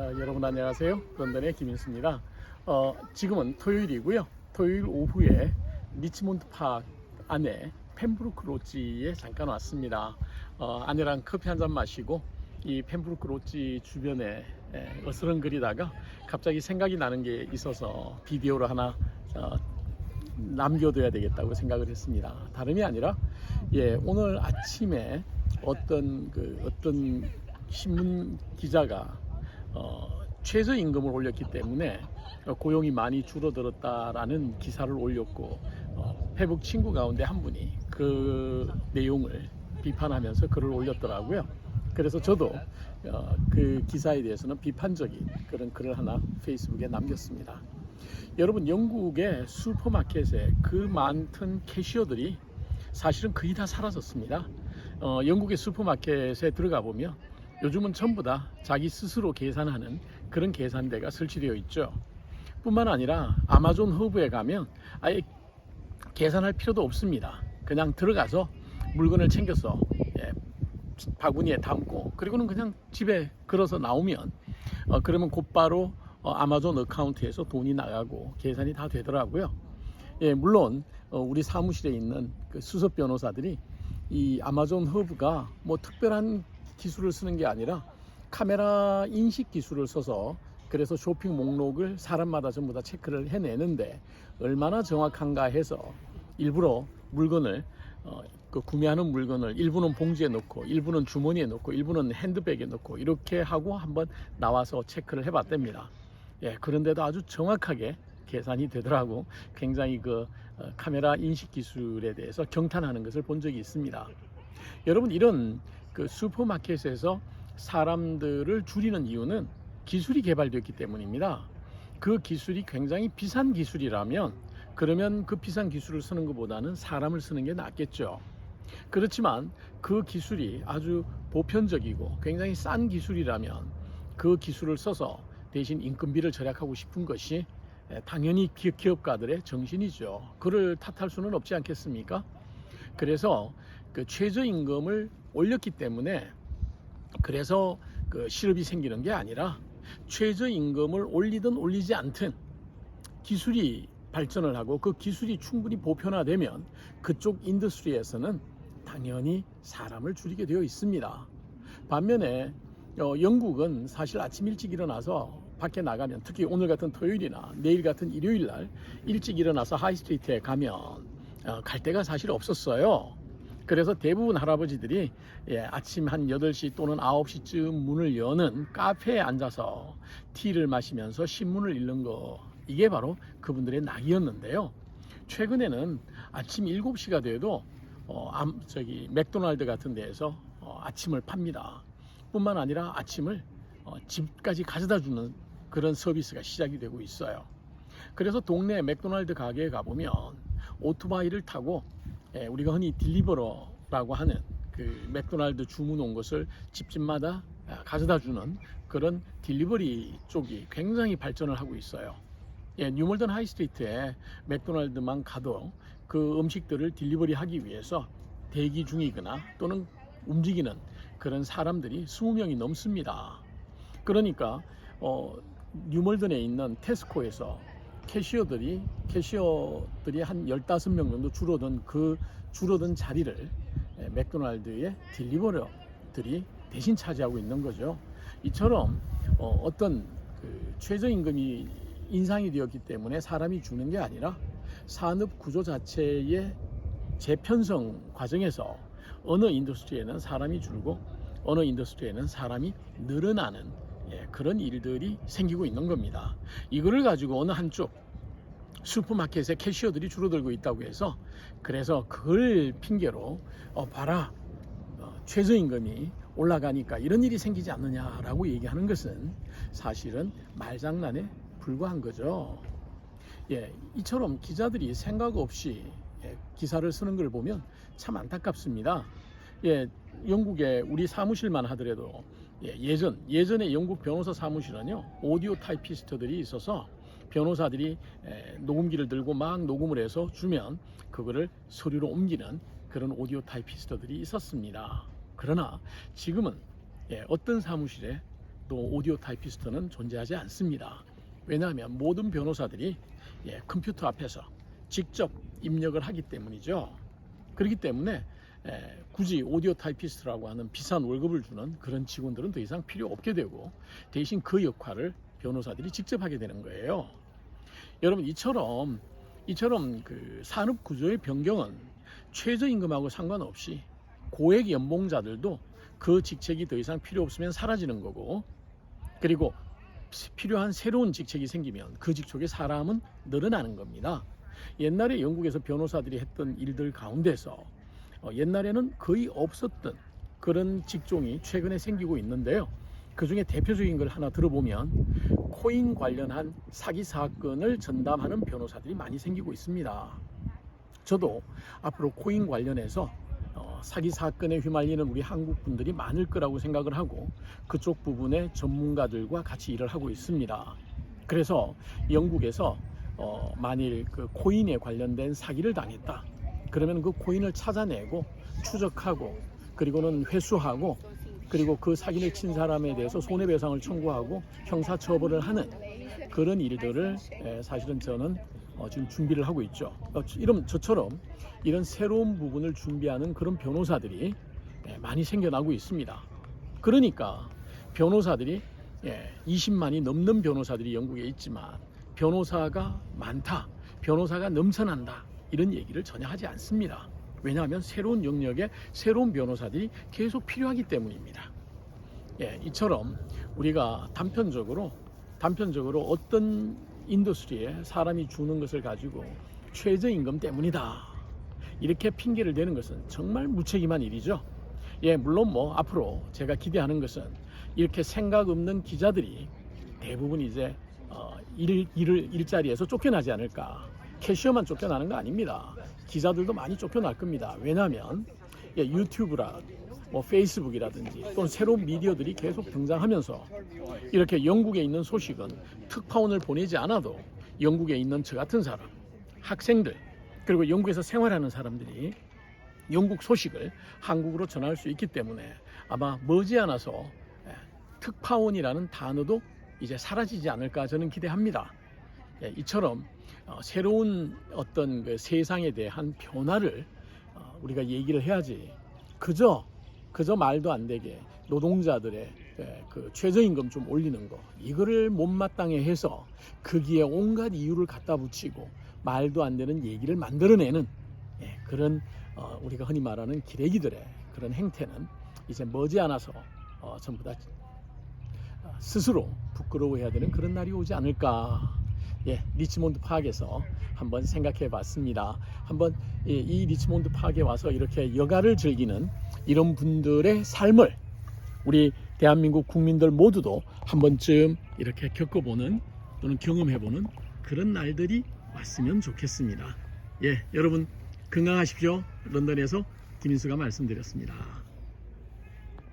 어, 여러분 안녕하세요. 런던의 김인수입니다. 어, 지금은 토요일이고요. 토요일 오후에 리치몬드 파크 안에 펜브루크 로지에 잠깐 왔습니다. 어, 아내랑 커피 한 잔 마시고 이 펜브루크 로지 주변에 에, 어스렁거리다가 갑자기 생각이 나는 게 있어서 비디오로 하나 어, 남겨둬야 되겠다고 생각을 했습니다. 다름이 아니라 예, 오늘 아침에 어떤 그 어떤 신문 기자가 어, 최저 임금을 올렸기 때문에 어, 고용이 많이 줄어들었다라는 기사를 올렸고 어, 페북 친구 가운데 한 분이 그 내용을 비판하면서 글을 올렸더라고요. 그래서 저도 어, 그 기사에 대해서는 비판적인 그런 글을 하나 페이스북에 남겼습니다. 여러분 영국의 슈퍼마켓에 그 많던 캐시어들이 사실은 거의 다 사라졌습니다. 어, 영국의 슈퍼마켓에 들어가 보면 요즘은 전부 다 자기 스스로 계산하는 그런 계산대가 설치되어 있죠. 뿐만 아니라 아마존 허브에 가면 아예 계산할 필요도 없습니다. 그냥 들어가서 물건을 챙겨서 예, 바구니에 담고 그리고는 그냥 집에 걸어서 나오면 어, 그러면 곧바로 어, 아마존 어카운트에서 돈이 나가고 계산이 다 되더라고요. 예, 물론 어, 우리 사무실에 있는 그 수석 변호사들이 이 아마존 허브가 뭐 특별한 기술을 쓰는 게 아니라 카메라 인식 기술을 써서 그래서 쇼핑 목록을 사람마다 전부 다 체크를 해내는데 얼마나 정확한가 해서 일부러 물건을 어, 그 구매하는 물건을 일부는 봉지에 넣고 일부는 주머니에 넣고 일부는 핸드백에 넣고 이렇게 하고 한번 나와서 체크를 해봤답니다. 예, 그런데도 아주 정확하게 계산이 되더라고 굉장히 그 어, 카메라 인식 기술에 대해서 경탄하는 것을 본 적이 있습니다. 여러분 이런 그 슈퍼마켓에서 사람들을 줄이는 이유는 기술이 개발되었기 때문입니다. 그 기술이 굉장히 비싼 기술이라면 그러면 그 비싼 기술을 쓰는 것보다는 사람을 쓰는 게 낫겠죠. 그렇지만 그 기술이 아주 보편적이고 굉장히 싼 기술이라면 그 기술을 써서 대신 인건비를 절약하고 싶은 것이 예, 당연히 기- 기업가들의 정신이죠. 그를 탓할 수는 없지 않겠습니까? 그래서 그 최저임금을 올렸기 때문에 그래서 그 실업이 생기는 게 아니라 최저임금을 올리든 올리지 않든 기술이 발전을 하고 그 기술이 충분히 보편화되면 그쪽 인더스트리에서는 당연히 사람을 줄이게 되어 있습니다. 반면에 어, 영국은 사실 아침 일찍 일어나서 밖에 나가면 특히 오늘 같은 토요일이나 내일 같은 일요일 날 일찍 일어나서 하이스트리트에 가면 어, 갈 데가 사실 없었어요. 그래서 대부분 할아버지들이 예, 아침 한 8시 또는 9시쯤 문을 여는 카페에 앉아서 티를 마시면서 신문을 읽는 거 이게 바로 그분들의 낙이었는데요. 최근에는 아침 7시가 돼도 어, 암, 저기 맥도날드 같은 데에서 어, 아침을 팝니다. 뿐만 아니라 아침을 어, 집까지 가져다 주는 그런 서비스가 시작이 되고 있어요. 그래서 동네 맥도날드 가게에 가보면 오토바이를 타고 예, 우리가 흔히 딜리버러라고 하는 그 맥도날드 주문 온 것을 집집마다 아, 가져다 주는 그런 딜리버리 쪽이 굉장히 발전을 하고 있어요. 예, 뉴멀던 하이스트리트에 맥도날드만 가도 그 음식들을 딜리버리 하기 위해서 대기 중이거나 또는 움직이는 그런 사람들이 20명이 넘습니다. 그러니까 어, 뉴멀던에 있는 테스코에서 캐시어들이 캐시어들이 한 15명 정도 줄어든 그 줄어든 자리를 에, 맥도날드의 딜리버러들이 대신 차지하고 있는 거죠. 이처럼 어, 어떤 그 최저임금이 인상이 되었기 때문에 사람이 주는 게 아니라 산업 구조 자체의 재편성 과정에서 어느 인더스트리에는 사람이 줄고 어느 인더스트리에는 사람이 늘어나는 예, 그런 일들이 생기고 있는 겁니다. 이거를 가지고 어느 한쪽 슈퍼마켓의 캐시어들이 줄어들고 있다고 해서 그래서 그걸 핑계로 어 봐라 어, 최저임금이 올라가니까 이런 일이 생기지 않느냐라고 얘기하는 것은 사실은 말장난에 불과한 거죠. 예, 이처럼 기자들이 생각 없이 예, 기사를 쓰는 걸 보면 참 안타깝습니다. 예, 영국의 우리 사무실만 하더라도 예, 예전 예전에 영국 변호사 사무실은요 오디오 타이피스트들이 있어서 변호사들이 에, 녹음기를 들고 막 녹음을 해서 주면 그거를 서류로 옮기는 그런 오디오 타이피스트들이 있었습니다. 그러나 지금은 예, 어떤 사무실에 또 오디오 타이피스트는 존재하지 않습니다. 왜냐하면 모든 변호사들이 예, 컴퓨터 앞에서 직접 입력을 하기 때문이죠. 그렇기 때문에 에, 굳이 오디오 타이피스트라고 하는 비싼 월급을 주는 그런 직원들은 더 이상 필요 없게 되고 대신 그 역할을 변호사들이 직접 하게 되는 거예요. 여러분 이처럼 이처럼 그 산업 구조의 변경은 최저임금하고 상관없이 고액 연봉자들도 그 직책이 더 이상 필요 없으면 사라지는 거고 그리고 필요한 새로운 직책이 생기면 그 직책의 사람은 늘어나는 겁니다. 옛날에 영국에서 변호사들이 했던 일들 가운데서 어, 옛날에는 거의 없었던 그런 직종이 최근에 생기고 있는데요. 그 중에 대표적인 걸 하나 들어보면 코인 관련한 사기 사건을 전담하는 변호사들이 많이 생기고 있습니다. 저도 앞으로 코인 관련해서 어, 사기 사건에 휘말리는 우리 한국 분들이 많을 거라고 생각을 하고 그쪽 부분의 전문가들과 같이 일을 하고 있습니다. 그래서 영국에서 어, 만일 그 코인에 관련된 사기를 당했다. 그러면 그 코인을 찾아내고 추적하고 그리고는 회수하고 그리고 그 사기를 친 사람에 대해서 손해배상을 청구하고 형사 처벌을 하는 그런 일들을 에, 사실은 저는 어, 지금 준비를 하고 있죠. 어, 이런 저처럼 이런 새로운 부분을 준비하는 그런 변호사들이 예, 많이 생겨나고 있습니다. 그러니까 변호사들이 예, 20만이 넘는 변호사들이 영국에 있지만 변호사가 많다, 변호사가 넘쳐난다 이런 얘기를 전혀 하지 않습니다. 왜냐하면 새로운 영역에 새로운 변호사들이 계속 필요하기 때문입니다. 예, 이처럼 우리가 단편적으로 단편적으로 어떤 인더스트리에 사람이 주는 것을 가지고 최저임금 때문이다. 이렇게 핑계를 대는 것은 정말 무책임한 일이죠. 예, 물론 뭐 앞으로 제가 기대하는 것은 이렇게 생각 없는 기자들이 대부분 이제 어, 일, 일을 일자리에서 쫓겨나지 않을까. 캐시어만 쫓겨나는 거 아닙니다. 기자들도 많이 쫓겨날 겁니다. 왜냐하면 예, 유튜브라 뭐 페이스북이라든지 또는 새로운 미디어들이 계속 등장하면서 이렇게 영국에 있는 소식은 특파원을 보내지 않아도 영국에 있는 저 같은 사람, 학생들 그리고 영국에서 생활하는 사람들이 영국 소식을 한국으로 전할 수 있기 때문에 아마 머지않아서 예, 특파원이라는 단어도 이제 사라지지 않을까 저는 기대합니다. 예, 이처럼 어, 새로운 어떤 그 세상에 대한 변화를 어, 우리가 얘기를 해야지. 그저 그저 말도 안 되게 노동자들의 예, 그 최저임금 좀 올리는 거 이거를 못마땅해 해서 거기에 온갖 이유를 갖다 붙이고 말도 안 되는 얘기를 만들어내는 예, 그런 어, 우리가 흔히 말하는 기레기들의 그런 행태는 이제 머지않아서 어, 전부 다 어, 스스로 부끄러워해야 되는 그런 날이 오지 않을까. 예, 리치몬드 파악에서 한번 생각해 봤습니다. 한번 이, 이 리치몬드 파악에 와서 이렇게 여가를 즐기는 이런 분들의 삶을 우리 대한민국 국민들 모두도 한 번쯤 이렇게 겪어보는 또는 경험해보는 그런 날들이 왔으면 좋겠습니다. 예, 여러분 건강하십시오. 런던에서 김인수가 말씀드렸습니다.